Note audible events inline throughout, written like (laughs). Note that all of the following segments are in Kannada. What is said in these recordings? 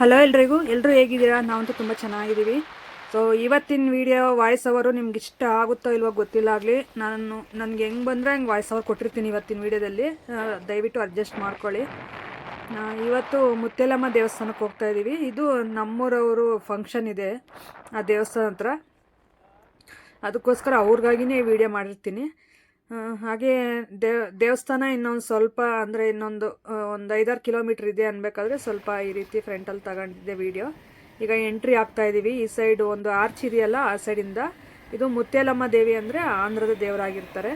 ಹಲೋ ಎಲ್ರಿಗೂ ಎಲ್ಲರೂ ಹೇಗಿದ್ದೀರಾ? ನಾವಂತೂ ತುಂಬ ಚೆನ್ನಾಗಿದ್ದೀವಿ. ಸೊ ಇವತ್ತಿನ ವಿಡಿಯೋ ವಾಯ್ಸ್ ಅವರು ನಿಮ್ಗೆ ಇಷ್ಟ ಆಗುತ್ತೋ ಇಲ್ವೋ ಗೊತ್ತಿಲ್ಲ ಆಗಲಿ. ನಾನು, ನನಗೆ ಹೆಂಗೆ ಬಂದರೆ ಹಂಗೆ ವಾಯ್ಸ್ ಅವರ್ ಕೊಟ್ಟಿರ್ತೀನಿ ಇವತ್ತಿನ ವಿಡಿಯೋದಲ್ಲಿ ದಯವಿಟ್ಟು ಅಡ್ಜಸ್ಟ್ ಮಾಡ್ಕೊಳ್ಳಿ. ಇವತ್ತು ಮುತ್ತೇಲಮ್ಮ ದೇವಸ್ಥಾನಕ್ಕೆ ಹೋಗ್ತಾ ಇದ್ದೀವಿ. ಇದು ನಮ್ಮೂರವರು ಫಂಕ್ಷನ್ ಇದೆ, ಆ ದೇವಸ್ಥಾನ ಹತ್ರ. ಅದಕ್ಕೋಸ್ಕರ ಅವ್ರಿಗಾಗಿನೇ ವಿಡಿಯೋ ಮಾಡಿರ್ತೀನಿ. ಹಾಗೆ ದೇವ್ ದೇವಸ್ಥಾನ ಇನ್ನೊಂದು ಸ್ವಲ್ಪ ಅಂದರೆ ಇನ್ನೊಂದು ಒಂದು ಐದಾರು ಕಿಲೋಮೀಟ್ರ್ ಇದೆ ಅನ್ಬೇಕಾದ್ರೆ ಸ್ವಲ್ಪ ಈ ರೀತಿ ಫ್ರಂಟಲ್ಲಿ ತಗೊಂಡಿದ್ದೆ ವಿಡಿಯೋ ಈಗ ಎಂಟ್ರಿ ಆಗ್ತಾ ಇದ್ದೀವಿ ಈ ಸೈಡ್ ಒಂದು ಆರ್ಚ್ ಇದೆಯಲ್ಲ, ಆ ಸೈಡಿಂದ ಇದು. ಮುತ್ತೇಲಮ್ಮ ದೇವಿ ಅಂದರೆ ಆಂಧ್ರದ ದೇವರಾಗಿರ್ತಾರೆ.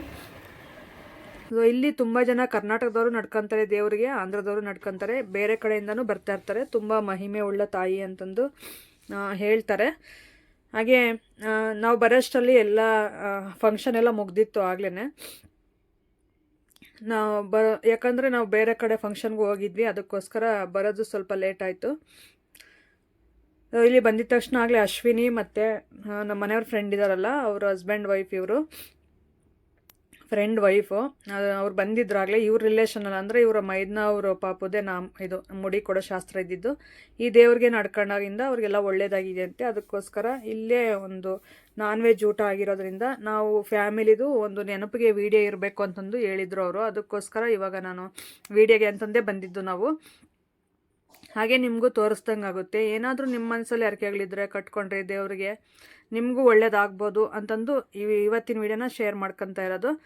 ಸೊ ಇಲ್ಲಿ ತುಂಬ ಜನ ಕರ್ನಾಟಕದವರು ನಡ್ಕೊತಾರೆ ದೇವರಿಗೆ, ಆಂಧ್ರದವರು ನಡ್ಕೊತಾರೆ. ಬೇರೆ ಕಡೆಯಿಂದನೂ ಬರ್ತಾ ಇರ್ತಾರೆ. ತುಂಬ ಮಹಿಮೆ ಉಳ್ಳ ತಾಯಿ ಅಂತಂದು ಹೇಳ್ತಾರೆ. ಹಾಗೆ ನಾವು ಬರೋಷ್ಟರಲ್ಲಿ ಎಲ್ಲ ಫಂಕ್ಷನ್ ಎಲ್ಲ ಮುಗ್ದಿತ್ತು ಆಗ್ಲೇ ನಾವು ಬ, ಯಾಕಂದರೆ ನಾವು ಬೇರೆ ಕಡೆ ಫಂಕ್ಷನ್ಗೆ ಹೋಗಿದ್ವಿ, ಅದಕ್ಕೋಸ್ಕರ ಬರೋದು ಸ್ವಲ್ಪ ಲೇಟ್ ಆಯಿತು. ಇಲ್ಲಿ ಬಂದಿದ ತಕ್ಷಣ ಆಗಲೇ ಅಶ್ವಿನಿ ಮತ್ತು ನಮ್ಮ ಮನೆಯವ್ರ ಫ್ರೆಂಡ್ ಇದ್ದಾರಲ್ಲ ಅವ್ರ ಹಸ್ಬೆಂಡ್ ವೈಫ್ ಇವರು. ಫ್ರೆಂಡ್ ವೈಫು ಅವ್ರು ಬಂದಿದ್ರಾಗಲೇ ಇವ್ರ ರಿಲೇಷನಲ್ಲಿ ಅಂದರೆ ಇವರ ಮೈದ್ನ ಅವರು ಪಾಪುದೇ ನಾಮ್ ಇದು ಮುಡಿ ಕೊಡೋ ಶಾಸ್ತ್ರ ಇದ್ದಿದ್ದು. ಈ ದೇವ್ರಿಗೆ ನಡ್ಕೊಂಡಾಗಿಂದ ಅವ್ರಿಗೆಲ್ಲ ಒಳ್ಳೇದಾಗಿದೆ ಅಂತೆ. ಅದಕ್ಕೋಸ್ಕರ ಇಲ್ಲೇ ಒಂದು ನಾನ್ ವೆಜ್ ಊಟ ಆಗಿರೋದ್ರಿಂದ ನಾವು ಫ್ಯಾಮಿಲಿದು ಒಂದು ನೆನಪಿಗೆ ವಿಡಿಯೋ ಇರಬೇಕು ಅಂತಂದು ಹೇಳಿದ್ರು ಅವರು. ಅದಕ್ಕೋಸ್ಕರ ಇವಾಗ ನಾನು ವಿಡಿಯೋಗೆ ಅಂತಂದೇ ಬಂದಿದ್ದು ನಾವು. ಹಾಗೆ ನಿಮಗೂ ತೋರಿಸ್ದಂಗೆ ಆಗುತ್ತೆ ಏನಾದರೂ ನಿಮ್ಮ ಮನಸ್ಸಲ್ಲಿ ಹರಕೆಗಳಿದ್ರೆ ಕಟ್ಕೊಂಡ್ರೆ ದೇವರಿಗೆ ನಿಮಗೂ ಒಳ್ಳೇದಾಗ್ಬೋದು ಅಂತಂದು ಇವ್- ಇವತ್ತಿನ ವಿಡಿಯೋನ ಶೇರ್ ಮಾಡ್ಕೊತಾ ಇರೋದು.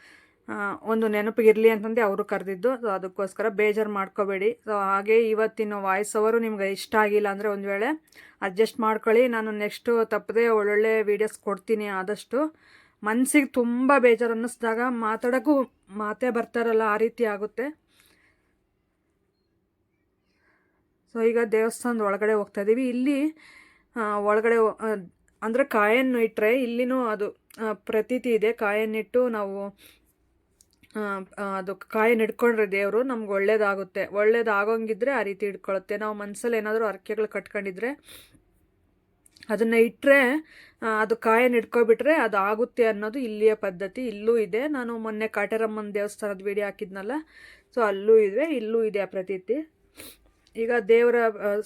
ಒಂದು ನೆನಪಿಗಿರಲಿ ಅಂತಂದು ಅವರು ಕರೆದಿದ್ದು. ಸೊ ಅದಕ್ಕೋಸ್ಕರ ಬೇಜಾರು ಮಾಡ್ಕೋಬೇಡಿ. ಸೊ ಹಾಗೆ ಇವತ್ತಿನ ವಾಯ್ಸ್ ಅವರು ನಿಮ್ಗೆ ಇಷ್ಟ ಆಗಿಲ್ಲ ಅಂದರೆ ಒಂದು ವೇಳೆ ಅಡ್ಜಸ್ಟ್ ಮಾಡ್ಕೊಳ್ಳಿ. ನಾನು ನೆಕ್ಸ್ಟು ತಪ್ಪದೆ ಒಳ್ಳೊಳ್ಳೆ ವೀಡಿಯೋಸ್ ಕೊಡ್ತೀನಿ ಆದಷ್ಟು. ಮನಸ್ಸಿಗೆ ತುಂಬ ಬೇಜಾರು ಅನ್ನಿಸ್ದಾಗ ಮಾತಾಡೋಕ್ಕೂ ಮಾತೇ ಬರ್ತಾರಲ್ಲ ಆ ರೀತಿ ಆಗುತ್ತೆ. ಸೊ ಈಗ ದೇವಸ್ಥಾನದ ಒಳಗಡೆ ಹೋಗ್ತಾ ಇದ್ದೀವಿ ಇಲ್ಲಿ ಒಳಗಡೆ ಅಂದರೆ ಕಾಯನ್ನು ಇಟ್ಟರೆ ಇಲ್ಲಿನೂ ಅದು ಪ್ರತೀತಿ ಇದೆ. ಕಾಯನ್ನಿಟ್ಟು ನಾವು ಅದು ಕಾಯನ್ನು ಇಟ್ಕೊಂಡ್ರೆ ದೇವರು ನಮ್ಗೆ ಒಳ್ಳೇದಾಗುತ್ತೆ. ಒಳ್ಳೇದಾಗೋಂಗಿದ್ರೆ ಆ ರೀತಿ ಇಟ್ಕೊಳ್ಳುತ್ತೆ ನಾವು ಮನಸ್ಸಲ್ಲಿ ಏನಾದರೂ ಅರ್ಕೆಗಳು ಕಟ್ಕೊಂಡಿದ್ರೆ ಅದನ್ನು ಇಟ್ಟರೆ ಅದು ಕಾಯನ್ನು ಇಟ್ಕೊಬಿಟ್ರೆ ಅದು ಆಗುತ್ತೆ ಅನ್ನೋದು ಇಲ್ಲಿಯ ಪದ್ಧತಿ. ಇಲ್ಲೂ ಇದೆ. ನಾನು ಮೊನ್ನೆ ಕಾಟೇರಮ್ಮನ ದೇವಸ್ಥಾನದ ವಿಡಿಯೋ ಹಾಕಿದ್ನಲ್ಲ. ಸೊ ಅಲ್ಲೂ ಇದೆ ಇಲ್ಲೂ ಇದೆ ಆ ಪ್ರತೀತಿ. ಈಗ ದೇವರ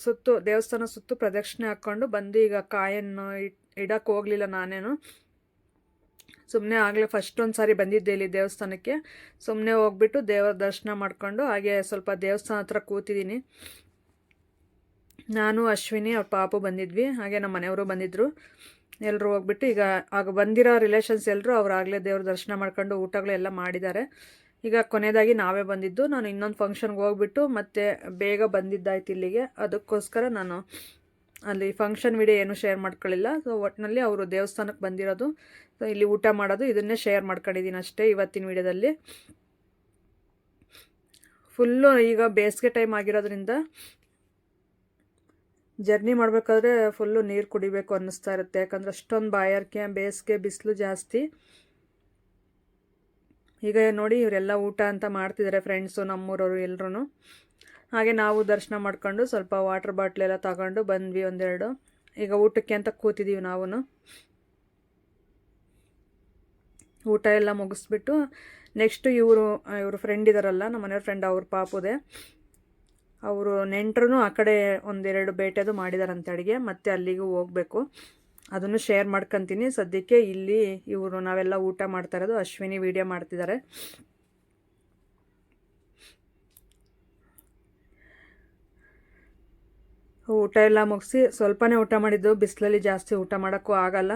ಸುತ್ತು, ದೇವಸ್ಥಾನ ಸುತ್ತು ಪ್ರದಕ್ಷಿಣೆ ಹಾಕ್ಕೊಂಡು ಬಂದು ಈಗ ಕಾಯನ್ನು ಇಡಕ್ಕೆ ಹೋಗಲಿಲ್ಲ ನಾನೇನು. ಸುಮ್ಮನೆ ಆಗಲೇ ಫಸ್ಟ್ ಒಂದು ಸಾರಿ ಬಂದಿದ್ದೆ ಇಲ್ಲಿ ದೇವಸ್ಥಾನಕ್ಕೆ. ಸುಮ್ಮನೆ ಹೋಗ್ಬಿಟ್ಟು ದೇವರ ದರ್ಶನ ಮಾಡಿಕೊಂಡು ಹಾಗೆ ಸ್ವಲ್ಪ ದೇವಸ್ಥಾನ ಹತ್ರ ಕೂತಿದ್ದೀನಿ. ನಾನು, ಅಶ್ವಿನಿ, ಅವ್ರ ಪಾಪು ಬಂದಿದ್ವಿ. ಹಾಗೆ ನಮ್ಮ ಮನೆಯವರು ಬಂದಿದ್ದರು ಎಲ್ಲರೂ ಹೋಗ್ಬಿಟ್ಟು ಈಗ, ಆಗ ಬಂದಿರೋ ರಿಲೇಷನ್ಸ್ ಎಲ್ಲರೂ ಅವ್ರು ಆಗಲೇ ದೇವ್ರ ದರ್ಶನ ಮಾಡ್ಕೊಂಡು ಊಟಗಳು ಎಲ್ಲ ಮಾಡಿದ್ದಾರೆ. ಈಗ ಕೊನೆಯದಾಗಿ ನಾವೇ ಬಂದಿದ್ದು. ನಾನು ಇನ್ನೊಂದು ಫಂಕ್ಷನ್ಗೆ ಹೋಗ್ಬಿಟ್ಟು ಮತ್ತೆ ಬೇಗ ಬಂದಿದ್ದಾಯ್ತು ಇಲ್ಲಿಗೆ. ಅದಕ್ಕೋಸ್ಕರ ನಾನು ಅಲ್ಲಿ ಫಂಕ್ಷನ್ ವಿಡಿಯೋ ಏನು ಶೇರ್ ಮಾಡ್ಕೊಳ್ಳಿಲ್ಲ. ಸೊ ಒಟ್ಟಿನಲ್ಲಿ ಅವರು ದೇವಸ್ಥಾನಕ್ಕೆ ಬಂದಿರೋದು. ಸೊ ಇಲ್ಲಿ ಊಟ ಮಾಡೋದು, ಇದನ್ನೇ ಶೇರ್ ಮಾಡ್ಕೊಂಡಿದ್ದೀನಿ ಅಷ್ಟೇ ಇವತ್ತಿನ ವಿಡಿಯೋದಲ್ಲಿ. ಫುಲ್ಲು ಈಗ ಬೇಸಿಗೆ ಟೈಮ್ ಆಗಿರೋದ್ರಿಂದ ಜರ್ನಿ ಮಾಡಬೇಕಾದ್ರೆ ಫುಲ್ಲು ನೀರು ಕುಡಿಬೇಕು ಅನ್ನಿಸ್ತಾ ಇರುತ್ತೆ. ಯಾಕಂದ್ರೆ ಅಷ್ಟೊಂದು ಬಾಯಾರಿಕೆ, ಬೇಸಿಗೆ, ಬಿಸಿಲು ಜಾಸ್ತಿ. ಈಗ ನೋಡಿ ಇವರೆಲ್ಲ ಊಟ ಅಂತ ಮಾಡ್ತಿದ್ದಾರೆ ಫ್ರೆಂಡ್ಸು ನಮ್ಮೂರವರು ಎಲ್ಲರೂ ಹಾಗೆ ನಾವು ದರ್ಶನ ಮಾಡ್ಕೊಂಡು ಸ್ವಲ್ಪ ವಾಟರ್ ಬಾಟ್ಲೆಲ್ಲ ತಗೊಂಡು ಬಂದ್ವಿ ಒಂದೆರಡು. ಈಗ ಊಟಕ್ಕೆ ಅಂತ ಕೂತಿದ್ದೀವಿ ನಾವು ಊಟ ಎಲ್ಲ ಮುಗಿಸ್ಬಿಟ್ಟು ನೆಕ್ಸ್ಟು ಇವರು ಇವರು ಫ್ರೆಂಡ್ ಇದ್ದಾರಲ್ಲ ನಮ್ಮ ಮನೆಯವ್ರ ಫ್ರೆಂಡ್ ಅವ್ರ ಪಾಪುದೆ. ಅವರು ನೆಂಟರು ಆ ಕಡೆ ಒಂದೆರಡು ಬೇಟೆದು ಮಾಡಿದಾರಂತೆ ಅಡುಗೆ, ಮತ್ತೆ ಅಲ್ಲಿಗೂ ಹೋಗಬೇಕು. ಅದನ್ನು ಶೇರ್ ಮಾಡ್ಕೊತೀನಿ. ಸದ್ಯಕ್ಕೆ ಇಲ್ಲಿ ಇವರು ನಾವೆಲ್ಲ ಊಟ ಮಾಡ್ತಾ ಇರೋದು. ಅಶ್ವಿನಿ ವಿಡಿಯೋ ಮಾಡ್ತಿದ್ದಾರೆ. ಊಟ ಎಲ್ಲ ಮುಗಿಸಿ, ಸ್ವಲ್ಪನೇ ಊಟ ಮಾಡಿದ್ದು. ಬಿಸಿಲಲ್ಲಿ ಜಾಸ್ತಿ ಊಟ ಮಾಡೋಕ್ಕೂ ಆಗಲ್ಲ.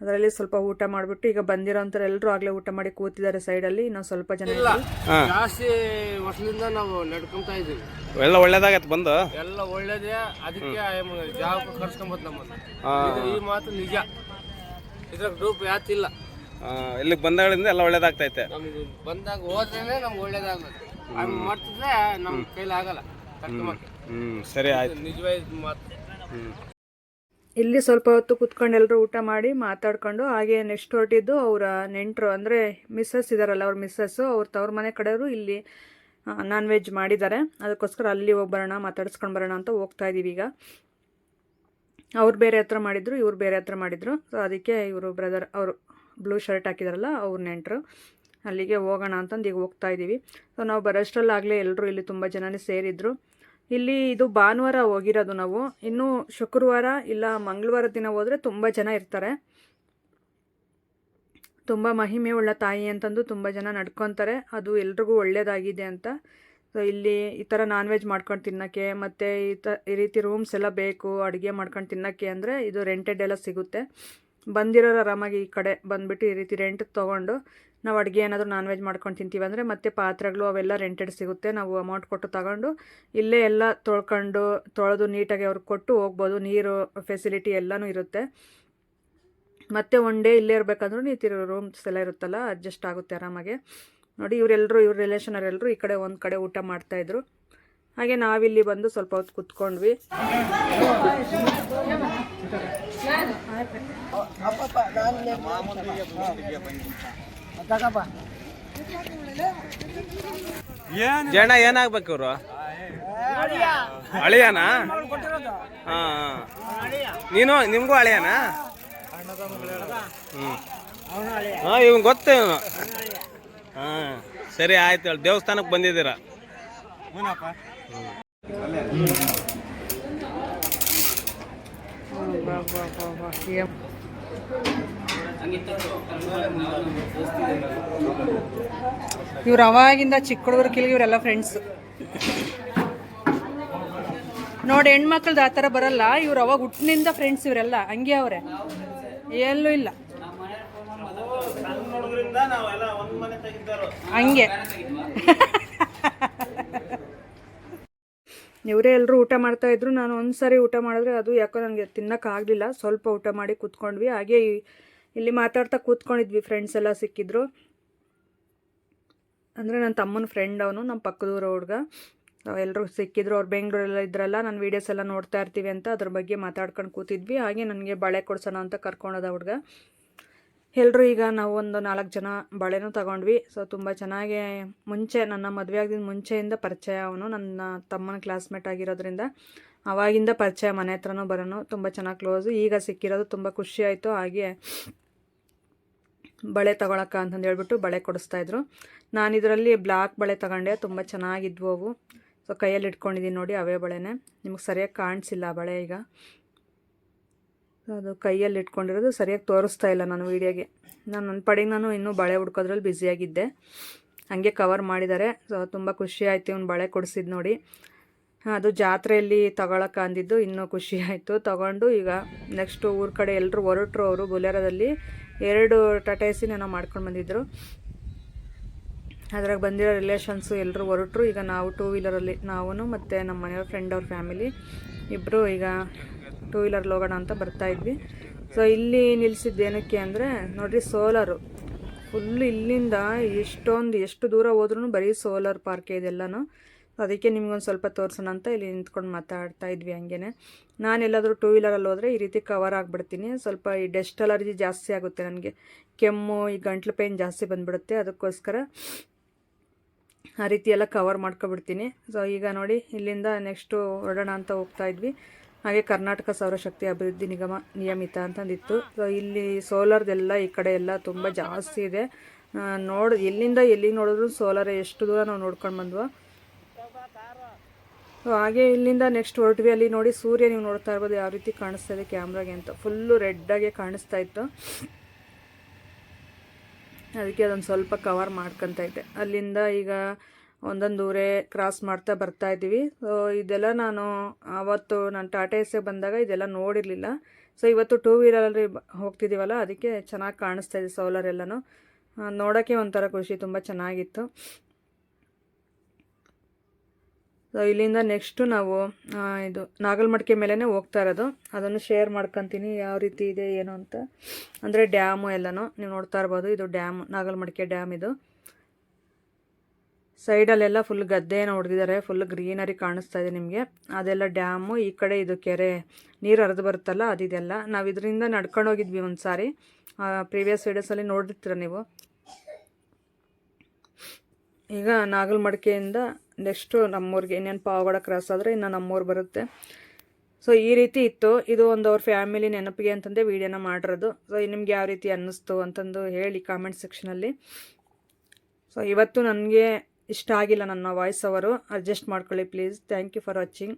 ಅದರಲ್ಲಿ ಸ್ವಲ್ಪ ಊಟ ಮಾಡಿಬಿಟ್ಟು ಈಗ ಬಂದಿರೋಂಥವ್ರು ಎಲ್ಲರೂ ಆಗಲೇ ಊಟ ಮಾಡಿ ಕೂತಿದ್ದಾರೆ ಸೈಡಲ್ಲಿ ಇನ್ನೊಂದು ಸ್ವಲ್ಪ ಜನ ಇಲ್ಲ. ಜಾಸ್ತಿ ವರ್ಷದಿಂದ ನಾವು ನಡ್ಕೊತಾ ಇದೀವಿ ಎಲ್ಲ ಒಳ್ಳೇದಾಗತ್ತೆ ಬಂದು? ಎಲ್ಲ ಒಳ್ಳೇದೇ. ಅದಕ್ಕೆ ಜಾಬ್ ಕರ್ಸ್ಕೊಂಬತ್ ನಮ್ಮನ್ನು. ಇದು ಈ ಮಾತು ನಿಜ. ಇದ್ರ ಗ್ರೂಪ್ ಯಾತಿಲ್ಲ ಇಲ್ಲಿಗೆ ಬಂದಾಗಳಿಂದ ಎಲ್ಲ ಒಳ್ಳೇದಾಗ್ತೈತೆ. ನಮ್ಗೆ ಬಂದಾಗ ಹೋದ್ರೇನೆ ನಮ್ಗೆ ಒಳ್ಳೇದಾಗುತ್ತೆ ಹಂಗೆ ಮಾಡ್ತಿದ್ರೆ ನಮ್ಮ ಕೈಲಿ ಆಗಲ್ಲ ಕರ್ಕೊಂಬಕ್ಕೆ ಹ್ಮ್. ಸರಿ ಆಯ್ತು. ನಿಜವಾದ ಮಾತು. ಹ್ಮ್. ಇಲ್ಲಿ ಸ್ವಲ್ಪ ಹೊತ್ತು ಕುತ್ಕೊಂಡು ಎಲ್ಲರೂ ಊಟ ಮಾಡಿ ಮಾತಾಡ್ಕೊಂಡು ಹಾಗೆ ನೆಕ್ಸ್ಟ್ ಹೊರಟಿದ್ದು ಅವರ ನೆಂಟರು ಅಂದರೆ ಮಿಸ್ಸಸ್ ಇದ್ದಾರಲ್ಲ ಅವ್ರ ಮಿಸ್ಸಸ್ಸು ಅವ್ರ ತವ್ರ ಮನೆ ಕಡೆಯವರು ಇಲ್ಲಿ ನಾನ್ ವೆಜ್ ಮಾಡಿದ್ದಾರೆ. ಅದಕ್ಕೋಸ್ಕರ ಅಲ್ಲಿ ಹೋಗಿ ಬರೋಣ, ಮಾತಾಡಿಸ್ಕೊಂಡು ಬರೋಣ ಅಂತ ಹೋಗ್ತಾ ಇದ್ದೀವಿ ಈಗ. ಅವ್ರು ಬೇರೆ ಹತ್ರ ಮಾಡಿದ್ರು, ಇವ್ರು ಬೇರೆ ಹತ್ರ ಮಾಡಿದ್ರು. ಸೊ ಅದಕ್ಕೆ ಇವರು ಬ್ರದರ್ ಅವರು ಬ್ಲೂ ಶರ್ಟ್ ಹಾಕಿದಾರಲ್ಲ, ಅವ್ರ ನೆಂಟರು. ಅಲ್ಲಿಗೆ ಹೋಗೋಣ ಅಂತಂದು ಈಗ ಹೋಗ್ತಾ ಇದ್ದೀವಿ ಸೊ ನಾವು ಬರೋಷ್ಟರಲ್ಲಾಗಲೇ ಎಲ್ಲರೂ ಇಲ್ಲಿ ತುಂಬ ಜನನೇ ಸೇರಿದ್ರು. ಇಲ್ಲಿ ಇದು ಭಾನುವಾರ ಹೋಗಿರೋದು ನಾವು. ಇನ್ನು ಶುಕ್ರವಾರ ಇಲ್ಲ, ಮಂಗಳವಾರ ದಿನ ಹೋದರೆ ತುಂಬ ಜನ ಇರ್ತಾರೆ. ತುಂಬ ಮಹಿಮೆ ಉಳ್ಳ ತಾಯಿ ಅಂತಂದು ತುಂಬ ಜನ ನಡ್ಕೊತಾರೆ. ಅದು ಎಲ್ರಿಗೂ ಒಳ್ಳೆಯದಾಗಿದೆ ಅಂತ. ಸೊ ಇಲ್ಲಿ ಈ ಥರ ನಾನ್ ವೆಜ್ ಮಾಡ್ಕೊಂಡು ತಿನ್ನೋಕ್ಕೆ, ಮತ್ತು ಈ ಥರ ಈ ರೀತಿ ರೂಮ್ಸ್ ಎಲ್ಲ ಬೇಕು, ಅಡುಗೆ ಮಾಡ್ಕೊಂಡು ತಿನ್ನೋಕ್ಕೆ ಅಂದರೆ ಇದು ರೆಂಟೆಡ್ ಎಲ್ಲ ಸಿಗುತ್ತೆ. ಬಂದಿರೋರು ಆರಾಮಾಗಿ ಈ ಕಡೆ ಬಂದುಬಿಟ್ಟು ಈ ರೀತಿ ರೆಂಟ್ ತೊಗೊಂಡು ನಾವು ಅಡುಗೆ ಏನಾದರೂ ನಾನ್ ವೆಜ್ ಮಾಡ್ಕೊಂಡು ತಿಂತೀವಿ ಅಂದರೆ ಮತ್ತೆ ಪಾತ್ರೆಗಳು ಅವೆಲ್ಲ ರೆಂಟೆಡ್ ಸಿಗುತ್ತೆ. ನಾವು ಅಮೌಂಟ್ ಕೊಟ್ಟು ತಗೊಂಡು ಇಲ್ಲೇ ಎಲ್ಲ ತೊಳ್ಕೊಂಡು, ತೊಳೆದು ನೀಟಾಗಿ ಅವ್ರಿಗೆ ಕೊಟ್ಟು ಹೋಗ್ಬೋದು. ನೀರು ಫೆಸಿಲಿಟಿ ಎಲ್ಲನೂ ಇರುತ್ತೆ. ಮತ್ತೆ ಒನ್ ಡೇ ಇಲ್ಲೇ ಇರಬೇಕಂದ್ರೂ ಈ ರೂಮ್ಸ್ ಎಲ್ಲ ಇರುತ್ತಲ್ಲ ಅಡ್ಜಸ್ಟ್ ಆಗುತ್ತೆ ಆರಾಮಾಗೆ. ನೋಡಿ ಇವರೆಲ್ಲರೂ ಇವ್ರ ರಿಲೇಷನರೆಲ್ಲರೂ ಈ ಕಡೆ ಒಂದು ಕಡೆ ಊಟ ಮಾಡ್ತಾಯಿದ್ರು ಹಾಗೆ ನಾವಿಲ್ಲಿ ಬಂದು ಸ್ವಲ್ಪ ಹೊತ್ತು ಕುತ್ಕೊಂಡ್ವಿ. ಜನ ಏನಾಗ್ಬೇಕು ಇವರು? ಅಳಿಯಾನ? ಹಾ ನೀನು ನಿಮ್ಗೂ ಅಳಿಯಾನ? ಹಾ ಇವನ್ ಗೊತ್ತು ಇವನು. ಹಾ ಸರಿ ಆಯ್ತು ಹೇಳಿ. ದೇವಸ್ಥಾನಕ್ಕೆ ಬಂದಿದ್ದೀರಾ? ಇವ್ರು ಅವಾಗಿಂದ ಚಿಕ್ಕ ಕಿಲ್ಗೆ ಇವರೆಲ್ಲ ಫ್ರೆಂಡ್ಸ್ ನೋಡಿ ಹೆಣ್ಮಕ್ಳದ್ದು ಆ ಥರ ಬರಲ್ಲ. ಇವ್ರು ಅವಾಗ ಹುಟ್ಟಿನಿಂದ ಫ್ರೆಂಡ್ಸ್ ಇವರೆಲ್ಲ. ಹಂಗೆ ಅವರೇ. ಎಲ್ಲೂ ಇಲ್ಲ. ಹಂಗೆ. (laughs) ಇವರೇ ಎಲ್ಲರೂ ಊಟ ಮಾಡ್ತಾ ಇದ್ರು. ನಾನು ಒಂದು ಸಾರಿ ಊಟ ಮಾಡಿದ್ರೆ ಅದು ಯಾಕೋ ನನಗೆ ತಿನ್ನೋಕ್ಕಾಗಲಿಲ್ಲ ಸ್ವಲ್ಪ ಊಟ ಮಾಡಿ ಕೂತ್ಕೊಂಡ್ವಿ. ಹಾಗೆ ಇಲ್ಲಿ ಮಾತಾಡ್ತಾ ಕೂತ್ಕೊಂಡಿದ್ವಿ. ಫ್ರೆಂಡ್ಸ್ ಎಲ್ಲ ಸಿಕ್ಕಿದ್ರು. ಅಂದರೆ ನನ್ನ ತಮ್ಮನ ಫ್ರೆಂಡ್ ಅವನು ನಮ್ಮ ಪಕ್ಕದೂರ ಹುಡುಗ. ಎಲ್ಲರೂ ಸಿಕ್ಕಿದ್ರು. ಅವ್ರು ಬೆಂಗಳೂರೆಲ್ಲ ಇದ್ರಲ್ಲ, ನಾನು ವೀಡಿಯೋಸ್ ಎಲ್ಲ ನೋಡ್ತಾ ಇರ್ತೀವಿ ಅಂತ ಅದ್ರ ಬಗ್ಗೆ ಮಾತಾಡ್ಕೊಂಡು ಕೂತಿದ್ವಿ. ಹಾಗೆ ನನಗೆ ಬಳೆ ಕೊಡ್ಸೋಣ ಅಂತ ಕರ್ಕೊಂಡೋದ ಹುಡುಗ. ಎಲ್ಲರೂ ಈಗ ನಾವು ಒಂದು ನಾಲ್ಕು ಜನ ಬಳೆನೂ ತಗೊಂಡ್ವಿ. ಸೊ ತುಂಬ ಚೆನ್ನಾಗಿ ಮುಂಚೆ, ನನ್ನ ಮದುವೆ ಆಗಿದ್ದ ಮುಂಚೆಯಿಂದ ಪರಿಚಯ ಅವನು. ನನ್ನ ತಮ್ಮನ ಕ್ಲಾಸ್ಮೇಟ್ ಆಗಿರೋದ್ರಿಂದ ಅವಾಗಿಂದ ಪರಿಚಯ ಮನೆ ಹತ್ರನೂ ಬರೋನು. ತುಂಬ ಚೆನ್ನಾಗಿ ಕ್ಲೋಸು ಈಗ ಸಿಕ್ಕಿರೋದು ತುಂಬ ಖುಷಿ ಆಯಿತು. ಹಾಗೆ ಬಳೆ ತಗೊಳಕ್ಕ ಅಂತಂದು ಹೇಳ್ಬಿಟ್ಟು ಬಳೆ ಕೊಡಿಸ್ತಾಯಿದ್ರು ನಾನು ಇದರಲ್ಲಿ ಬ್ಲ್ಯಾಕ್ ಬಳೆ ತಗೊಂಡೆ. ತುಂಬ ಚೆನ್ನಾಗಿದ್ವು ಅವು. ಸೊ ಕೈಯಲ್ಲಿ ಇಟ್ಕೊಂಡಿದ್ದೀನಿ ನೋಡಿ ಅವೇ ಬಳೆನೇ. ನಿಮಗೆ ಸರಿಯಾಗಿ ಕಾಣಿಸಿಲ್ಲ ಬಳೆ ಈಗ. ಅದು ಕೈಯಲ್ಲಿ ಇಟ್ಕೊಂಡಿರೋದು ಸರಿಯಾಗಿ ತೋರಿಸ್ತಾ ಇಲ್ಲ ನಾನು ವೀಡಿಯೋಗೆ. ನಾನು ನನ್ನ ಪಡೆಗೆ ನಾನು ಇನ್ನೂ ಬಳೆ ಹುಡ್ಕೋದ್ರಲ್ಲಿ ಬ್ಯುಸಿಯಾಗಿದ್ದೆ ಹಾಗೆ ಕವರ್ ಮಾಡಿದ್ದಾರೆ ಸೊ ತುಂಬ ಖುಷಿ ಆಯಿತು ಇವ್ನು ಬಳೆ ಕೊಡಿಸಿದ್ದು ನೋಡಿ. ಅದು ಜಾತ್ರೆಯಲ್ಲಿ ತಗೊಳಕ್ಕೆ ಅಂದಿದ್ದು ಇನ್ನೂ ಖುಷಿ ಆಯಿತು. ತಗೊಂಡು ಈಗ ನೆಕ್ಸ್ಟು ಊರ ಕಡೆ ಎಲ್ಲರೂ ಹೊರಟರು ಅವರು ಬುಲೆರದಲ್ಲಿ. ಎರಡು ಟಟೇಸಿನೇನೋ ಮಾಡ್ಕೊಂಡು ಬಂದಿದ್ದರು ಅದ್ರಾಗ ಬಂದಿರೋ ರಿಲೇಷನ್ಸು ಎಲ್ಲರೂ ಹೊರಟರು. ಈಗ ನಾವು ಟೂ ವೀಲರಲ್ಲಿ ನಾವು ಮತ್ತು ನಮ್ಮ ಮನೆಯವ್ರ ಫ್ರೆಂಡ್ ಅವ್ರ ಫ್ಯಾಮಿಲಿ ಇಬ್ಬರು ಈಗ ಟೂ ವೀಲರ್ಲಿ ಹೋಗೋಣ ಅಂತ ಬರ್ತಾ ಇದ್ವಿ. ಸೊ ಇಲ್ಲಿ ನಿಲ್ಲಿಸಿದ್ದು ಏನಕ್ಕೆ ಅಂದರೆ, ನೋಡಿರಿ ಸೋಲಾರು. ಫುಲ್ ಇಲ್ಲಿಂದ ಎಷ್ಟೊಂದು, ಎಷ್ಟು ದೂರ ಹೋದ್ರೂ ಬರೀ ಸೋಲಾರ್ ಪಾರ್ಕ್ ಇದೆಲ್ಲನೂ. ಅದಕ್ಕೆ ನಿಮ್ಗೊಂದು ಸ್ವಲ್ಪ ತೋರಿಸೋಣ ಅಂತ ಇಲ್ಲಿ ನಿಂತ್ಕೊಂಡು ಮಾತಾಡ್ತಾ ಇದ್ವಿ ಹಂಗೇನೆ. ನಾನು ಎಲ್ಲಾದರೂ ಟೂ ವೀಲರಲ್ಲಿ ಹೋದರೆ ಈ ರೀತಿ ಕವರ್ ಆಗಿಬಿಡ್ತೀನಿ. ಸ್ವಲ್ಪ ಈ ಡಸ್ಟ್ ಅಲರ್ಜಿ ಜಾಸ್ತಿ ಆಗುತ್ತೆ ನನಗೆ. ಕೆಮ್ಮು, ಈ ಗಂಟ್ಲು ಪೇನ್ ಜಾಸ್ತಿ ಬಂದುಬಿಡುತ್ತೆ. ಅದಕ್ಕೋಸ್ಕರ ಆ ರೀತಿ ಎಲ್ಲ ಕವರ್ ಮಾಡ್ಕೊಬಿಡ್ತೀನಿ. ಸೊ ಈಗ ನೋಡಿ, ಇಲ್ಲಿಂದ ನೆಕ್ಸ್ಟು ಹೊರಡೋಣ ಅಂತ ಹೋಗ್ತಾ ಇದ್ವಿ. ಹಾಗೆ ಕರ್ನಾಟಕ ಸೌರಶಕ್ತಿ ಅಭಿವೃದ್ಧಿ ನಿಗಮ ನಿಯಮಿತ ಅಂತಂದಿತ್ತು. ಸೊ ಇಲ್ಲಿ ಸೋಲಾರ್ದೆಲ್ಲ ಈ ಕಡೆ ಎಲ್ಲ ತುಂಬ ಜಾಸ್ತಿ ಇದೆ. ನೋಡಿ, ಎಲ್ಲಿಂದ ಎಲ್ಲಿ ನೋಡಿದ್ರು ಸೋಲಾರ್ ಎಷ್ಟು ದೂರ ನಾವು ನೋಡ್ಕೊಂಡು ಬಂದ್ವೋ. ಸೊ ಹಾಗೆ ಇಲ್ಲಿಂದ ನೆಕ್ಸ್ಟ್ ಹೊರಟ್ವಿ ಅಲ್ಲಿ ನೋಡಿ ಸೂರ್ಯ ನೀವು ನೋಡ್ತಾ ಇರ್ಬೋದು ಯಾವ ರೀತಿ ಕಾಣಿಸ್ತಾ ಇದೆ ಕ್ಯಾಮ್ರಾಗೆ ಅಂತ. ಫುಲ್ಲು ಆಗಿ ಕಾಣಿಸ್ತಾ ಇತ್ತು. ಅದಕ್ಕೆ ಅದೊಂದು ಸ್ವಲ್ಪ ಕವರ್ ಮಾಡ್ಕೊತಾ ಇದ್ದೆ. ಅಲ್ಲಿಂದ ಈಗ ಒಂದೊಂದು ಊರೇ ಕ್ರಾಸ್ ಮಾಡ್ತಾ ಬರ್ತಾ ಇದ್ದೀವಿ. ಸೊ ಇದೆಲ್ಲ ನಾನು ಅವತ್ತು ನಾನು ಟಾಟಾ ಬಂದಾಗ ಇದೆಲ್ಲ ನೋಡಿರಲಿಲ್ಲ. ಸೊ ಇವತ್ತು ಟೂ ವೀಲರಲ್ಲಿ ಹೋಗ್ತಿದ್ದೀವಲ್ಲ ಅದಕ್ಕೆ ಚೆನ್ನಾಗಿ ಕಾಣಿಸ್ತಾ ಇದೆ ಸೋಲಾರ್ ಎಲ್ಲನೂ. ನೋಡೋಕ್ಕೆ ಒಂಥರ ಖುಷಿ, ತುಂಬ ಚೆನ್ನಾಗಿತ್ತು. ಸೊ ಇಲ್ಲಿಂದ ನೆಕ್ಸ್ಟು ನಾವು ಇದು ನಾಗಲ್ಮಡಿಕೆ ಮೇಲೇ ಹೋಗ್ತಾ ಇರೋದು. ಅದನ್ನು ಶೇರ್ ಮಾಡ್ಕೊತೀನಿ, ಯಾವ ರೀತಿ ಇದೆ, ಏನು ಅಂತ. ಅಂದರೆ ಡ್ಯಾಮು ಎಲ್ಲನೂ, ನೀವು ನೋಡ್ತಾ ಇರ್ಬೋದು, ಇದು ಡ್ಯಾಮ್ ನಾಗಲ್ಮಡಿಕೆ ಡ್ಯಾಮ್ ಇದು. ಸೈಡಲ್ಲೆಲ್ಲ ಫುಲ್ ಗದ್ದೆನ ಹೊಡೆದಿದ್ದಾರೆ ಫುಲ್ ಗ್ರೀನರಿ ಕಾಣಿಸ್ತಾ ಇದೆ ನಿಮಗೆ. ಅದೆಲ್ಲ ಡ್ಯಾಮು ಈ ಕಡೆ ಇದು ಕೆರೆ, ನೀರು ಹರಿದು ಬರುತ್ತಲ್ಲ ಅದಿದೆಲ್ಲ. ನಾವು ಇದರಿಂದ ನಡ್ಕೊಂಡು ಹೋಗಿದ್ವಿ ಒಂದು ಸಾರಿ ಪ್ರೀವಿಯಸ್ ವೀಡಿಯೋಸಲ್ಲಿ ನೋಡಿರ್ತೀರ ನೀವು. ಈಗ ನಾಗಲ್ಮಡಿಕೆಯಿಂದ ನೆಕ್ಸ್ಟು ನಮ್ಮೂರಿಗೆ ಇನ್ನೇನು ಪಾವಗಡ ಕ್ರಾಸ್ ಆದರೆ ಇನ್ನು ನಮ್ಮೂರು ಬರುತ್ತೆ. ಸೊ ಈ ರೀತಿ ಇತ್ತು. ಇದು ಒಂದು ಅವ್ರ ಫ್ಯಾಮಿಲಿ ನೆನಪಿಗೆ ಅಂತಂದೇ ವೀಡಿಯೋನ ಮಾಡಿರೋದು. ಸೊ ನಿಮ್ಗೆ ಯಾವ ರೀತಿ ಅನ್ನಿಸ್ತು ಅಂತಂದು ಹೇಳಿ ಕಾಮೆಂಟ್ ಸೆಕ್ಷನಲ್ಲಿ ಸೊ ಇವತ್ತು ನನಗೆ ಇಷ್ಟ ಆಗಿಲ್ಲ ನನ್ನ ವಾಯ್ಸ್ ಅವರು ಅಡ್ಜಸ್ಟ್ ಮಾಡ್ಕೊಳ್ಳಿ please thank you for watching